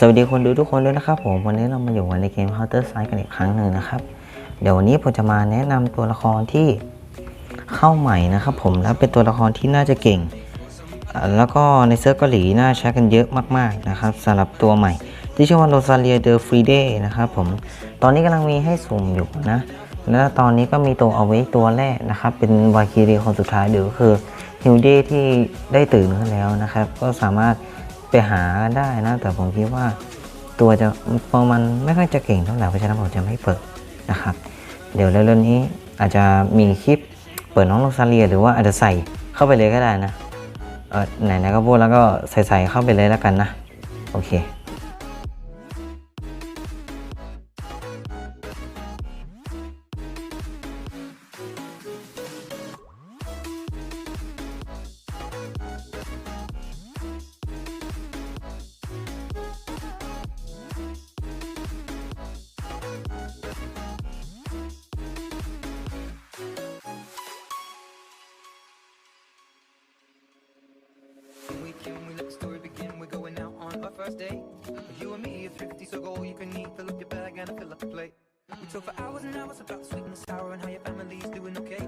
สวัสดีคนดูทุกคนด้วยนะครับผมวันนี้เรามาอยู่กันในเกม Counter Strike กันอีกครั้งหนึ่งนะครับ เดี๋ยววันนี้ผมจะมาแนะนำตัวละครที่เข้าใหม่นะครับ ผมแล้วเป็นตัวละครที่น่าจะเก่ง แล้วก็ในเซิร์ฟเกาหลีน่าใช้กันเยอะมากๆนะครับสำหรับตัวใหม่ ที่ชื่อว่าโรซาเลียเดอฟรีเดย์นะครับผมตอนนี้กำลังมีให้สุ่มอยู่นะ แล้วตอนนี้ก็มีตัวเอาไว้ตัวแรกนะครับ เป็นวาคิรีคนสุดท้ายหรือก็คือฮิวเดที่ได้ตื่นขึ้นแล้วนะครับ ก็สามารถ ไปหาได้นะ แต่ผมคิดว่าตัวจะพอมันไม่ค่อยจะเก่งเท่าไหร่เพราะฉะนั้นผมจะไม่เปิดนะครับ เดี๋ยวเร็วๆนี้อาจจะมีคลิปเปิดน้องโรซาเลีย หรือว่าอาจจะใส่เข้าไปเลยก็ได้นะเออไหนๆก็พูดแล้วก็ใส่ๆเข้าไปเลยแล้วกันนะ โอเค first date. You and me are thrifty, so go all you can eat. Fill up your bag and fill up the plate. We talk for hours and hours about sweet and sour and how your family's doing okay.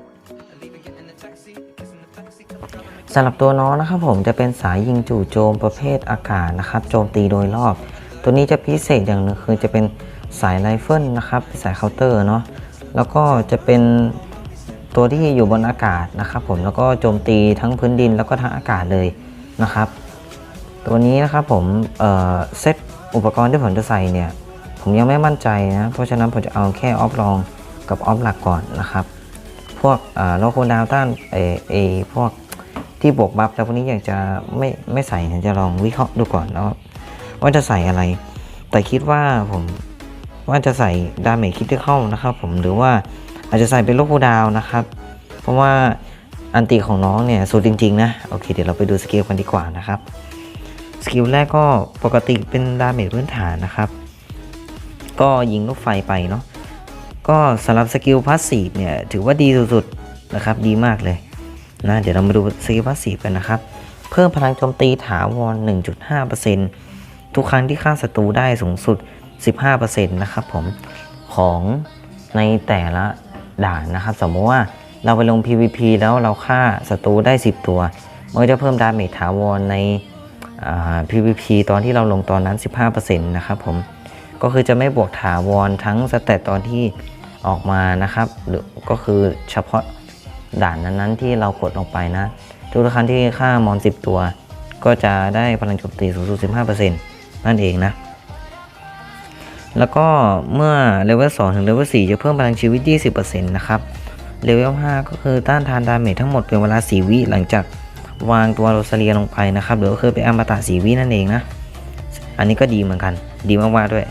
And even getting the taxi, kissing the taxi, tell the driver make สำหรับตัวน้องนะครับผมจะเป็นสายยิงจู่โจมประเภทอากาศนะครับโจมตีโดยรอบ ตัวนี้จะพิเศษอย่างหนึ่งคือจะเป็นสายไรเฟิลนะครับสายเคาน์เตอร์เนาะแล้วก็จะเป็นตัวที่อยู่บนอากาศนะครับผมแล้วก็โจมตีทั้งพื้นดินแล้วก็ทั้งอากาศเลยนะครับ ตัวนี้นะครับผมเออเซตอุปกรณ์ที่ผมจะใส่เนี่ยผมยังไม่มั่นใจนะ เพราะฉะนั้นผมจะเอาแค่ออฟรองกับออฟหลักก่อนนะครับ พวกโลโคดาวต้านเอเอพวกที่บวกบัฟแล้วพวกนี้อยากจะไม่ไม่ใส่จะลองวิเคราะห์ดูก่อนแล้วว่าจะใส่อะไร แต่คิดว่าผมว่าจะใส่ดาเมจคิดที่เข้านะครับ ผมหรือว่าอาจจะใส่เป็นโลโคดาวนะครับ เพราะว่าอันตีของน้องเนี่ยสุดจริง ๆ นะ โอเค เดี๋ยวเราไปดูสเกลกันดีกว่านะครับ สกิลแรกก็ปกติเป็นดาเมจพื้นฐานนะครับ ก็ยิงลูกไฟไปเนาะก็สำหรับสกิลพาสซีฟเนี่ยถือว่าดีสุดๆนะครับดีมากเลยนะเดี๋ยวเรามาดูสกิลพาสซีฟกันนะครับ เพิ่มพลังโจมตีถาวร 1.5%ทุกครั้งที่ฆ่าศัตรูได้สูงสุด 15%นะครับผมของในแต่ละด่านนะครับ สมมติว่าเราไปลง PVP แล้วเราฆ่าศัตรูได้ 10 ตัว มันก็จะเพิ่มดาเมจถาวรใน PVP ตอนที่เราลงตอนนั้น 15%นะครับผมก็คือจะไม่บวกถาวรทั้งสเตตตอนที่ออกมานะครับหรือก็คือเฉพาะด่านนั้นๆที่เรากดลงไปนะ ทุกครั้งที่ค่ามอน 10 ตัว ก็จะได้พลังโจมตีสูงสุด 15%นั่นเองนะ แล้วก็เมื่อเลเวล 2 ถึงเลเวล 4 จะเพิ่มพลังชีวิต 20%นะครับ เลเวล 5 ก็คือต้านทานดาเมจทั้งหมดเป็นเวลา 4 วิหลังจาก วางตัวโรซาเลียลงไปนะครับหรือก็คือเป็นอมตะ4วินั่นเองนะ อันนี้ก็ดีเหมือนกัน ดีมากๆด้วย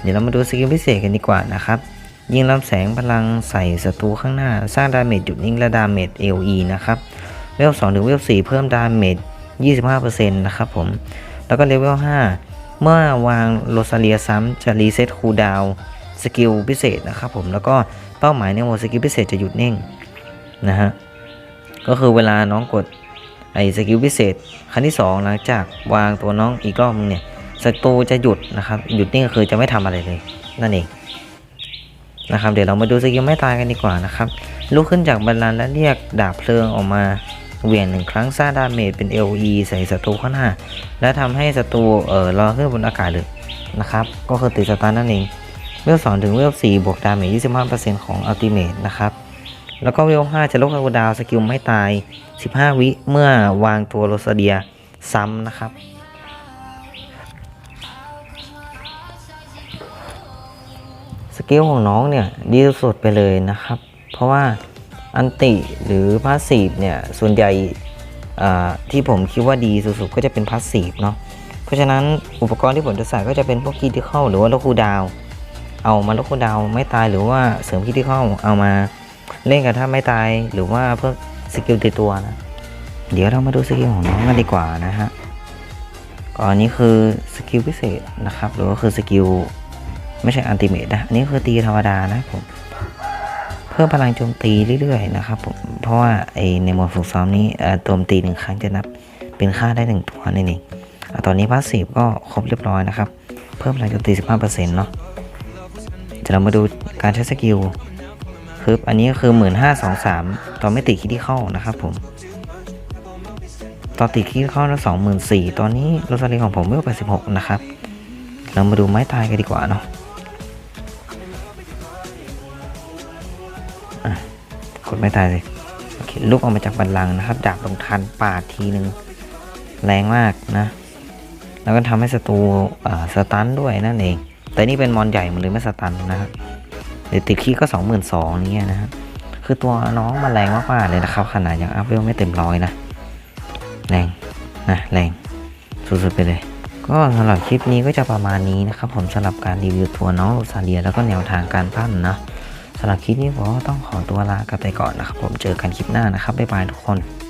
เดี๋ยวเรามาดูสกิลพิเศษกันดีกว่านะครับยิงลำแสงพลังใส่ศัตรูข้างหน้า สร้างดาเมจหยุดนิ่งและดาเมจ LE นะครับเลเวล2ถึงเลเวล4เพิ่มดาเมจ25%นะครับผม แล้วก็เลเวล5เมื่อวางโรซาเลียซ้ำจะรีเซ็ตคูลดาวสกิลพิเศษนะครับผม แล้วก็เป้าหมายในโหมดสกิลพิเศษจะหยุดนิ่งนะฮะ ก็คือเวลาน้องกด ไอ้สกิลพิเศษครั้งที่2หลังจากวางตัวน้องอีกรอบนึงเนี่ยศัตรูจะหยุดนะครับหยุดนิ่ก็คือจะไม่ทำอะไรเลย นั่นเองนะครับเดี๋ยวเรามาดูสกิลไม่ตายกันดีกว่านะครับลุกขึ้นจากบัลลังและเรียกดาบเพลิงออกมาเหวี่ยงหนึ่งครั้งสร้างดาเมจเป็น LE ใส่ศัตรูข้างหน้า และทำให้ศัตรูเอ่อลอยขึ้นบนอากาศเลยนะครับ ก็คือติดสตาร์นั่นเองเวล2ถึงเวล4บวกดาเมจ 25%ของอัลติเมทนะครับ แล้วก็เวล5จะลดคูลดาวสกิลไม่ตาย 15 วิเมื่อวางตัวโรซาเดียซ้ำนะครับ สกิลของน้องเนี่ยดีสุดไปเลยนะครับ เพราะว่าอันติหรือพาสซีฟเนี่ยส่วนใหญ่ที่ผมคิดว่าดีสุดๆก็จะเป็นพาสซีฟเนาะเพราะฉะนั้นอุปกรณ์ที่ผมจะใส่ก็จะเป็นพวกคีที่เข้าหรือว่าลดคูดาว เอามาลดคูดาวไม่ตายหรือว่าเสริมคีที่เข้าเอามา เล่นกับถ้าไม่ตายหรือว่าเพิ่มสกิลติดตัวนะ เดี๋ยวเรามาดูสกิลของน้องกันดีกว่านะฮะก่อนนี้คือสกิลพิเศษนะครับ หรือว่าคือสกิลไม่ใช่อันติเมตนะอันนี้คือตีธรรมดานะผมเพิ่มพลังโจมตีเรื่อยๆนะครับผมเพราะว่าไอในโหมดฝึกซ้อมนี้โจมตีหนึ่งครั้งจะนับเป็นค่าได้หนึ่งตัวนั่นเองตอนนี้พาสซีฟก็ครบเรียบร้อยนะครับ เพิ่มแรงโจมตี 15%เนาะเดี๋ยวเรามาดูการใช้สกิล คืออันนี้ก็คือ 1523 ตอนไม่ติดคิดที่เข้านะครับผม ตอนติดคิดที่เข้าแล้ว24,000ตอนนี้โรซาลีของผมเวล86 นะครับ เรามาดูไม้ตายกันดีกว่าเนาะอะกดไม้ตายสิโอเคลุกออกมาจากบันลังนะครับ ดาบลงทันปาดทีหนึ่งแรงมากนะ แล้วก็ทำให้ศัตรูอ่าสตันด้วยนั่นเอง แต่นี่เป็นมอนใหญ่หมดเลยไม่สตันนะครับ เดี๋ยวติดคีก็สองหมื่นสองนี่นะครับคือตัวน้องมันแรงมากๆเลยนะครับ ขนาดยังอัพเวลไม่เต็มร้อยนะ แรงนะแรงสุดๆไปเลย ก็สำหรับคลิปนี้ก็จะประมาณนี้นะครับ ผมสำหรับการรีวิวตัวน้องโรซาเลีย แล้วก็แนวทางการปั้นนะสำหรับคลิปนี้ผมก็ต้องขอตัวลากันไปก่อนนะครับ ผมเจอกันคลิปหน้านะครับบ๊ายบายทุกคน